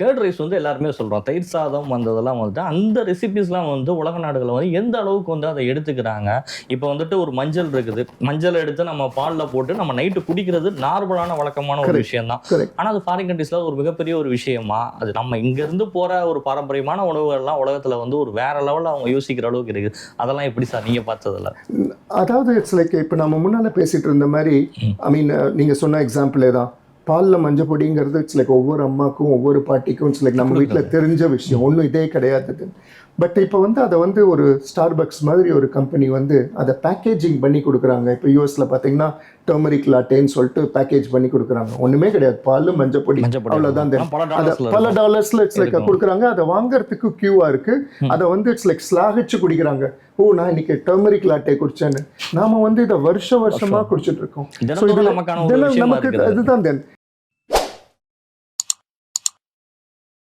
Curd rice வந்து எல்லாருமே சொல்றோம். தயிர் சாதம் வந்ததெல்லாம் வந்துட்டு அந்த ரெசிபிஸ்லாம் வந்து உலக நாடுகளில் வந்து எந்த அளவுக்கு வந்து அதை எடுத்துக்கிறாங்க? இப்போ வந்துட்டு ஒரு மஞ்சள் இருக்குது. மஞ்சள் எடுத்து நம்ம பால்ல போட்டு நம்ம நைட்டு குடிக்கிறது நார்மலான வழக்கமான ஒரு. விஷயம் தான் Correct. ஆனா அது ஃபாரின் கண்ட்ரீஸ்ல ஒரு மிகப்பெரிய ஒரு விஷயமா? அது நம்ம இங்க இருந்து போற ஒரு பாரம்பரியமான உணவுகள்லாம் உலகத்துல வந்து ஒரு வேற லெவல்ல அவங்க யோசிக்கிற அளவுக்கு இருக்குது. அதெல்லாம் எப்படி சார் நீங்க பார்த்ததுல? அதாவது இட்ஸ் லைக் இப்போ நம்ம முன்னால் பேசிட்டு இருந்த மாதிரி. ஐ மீன் நீங்கள் சொன்ன எக்ஸாம்பிளே தான் பாலில் மஞ்சள் பொடிங்கிறது இட்ஸ் லைக் ஒவ்வொரு அம்மாக்கும் ஒவ்வொரு பாட்டிக்கும் இட்ஸ் லைக் நம்ம வீட்டில் தெரிஞ்ச விஷயம். ஒன்றும் இதே கிடையாது பட் இப்போ வந்து அதை வந்து ஒரு ஸ்டார்பக்ஸ் மாதிரி ஒரு கம்பெனி வந்து அதை பேக்கேஜிங் பண்ணி கொடுக்குறாங்க. இப்போ யூஎஸ்ல பார்த்தீங்கன்னா டர்மரிக் லாட்டேன்னு சொல்லிட்டு பேக்கேஜ் பண்ணி கொடுக்குறாங்க. ஒன்றுமே கிடையாது. பால் மஞ்சள் பொடி. மஞ்சள் பொடி. அவ்வளோதான் பல டாலர்ஸ்ல இட்ஸ் லைக். கொடுக்குறாங்க. அதை வாங்குறதுக்கு கியூவா இருக்கு. அதை வந்து இட்ஸ் லைக் ஸ்லாகிச்சு குடிக்கிறாங்க. ஓ நான் இன்னைக்கு டர்மரிக் லாட்டே குடிச்சேன்னு. நாம வந்து இதை வருஷ வருஷமா குடிச்சிட்டு இருக்கோம். இதுல- விஷயமா நமக்கு இருக்குது. அதுதான் தென்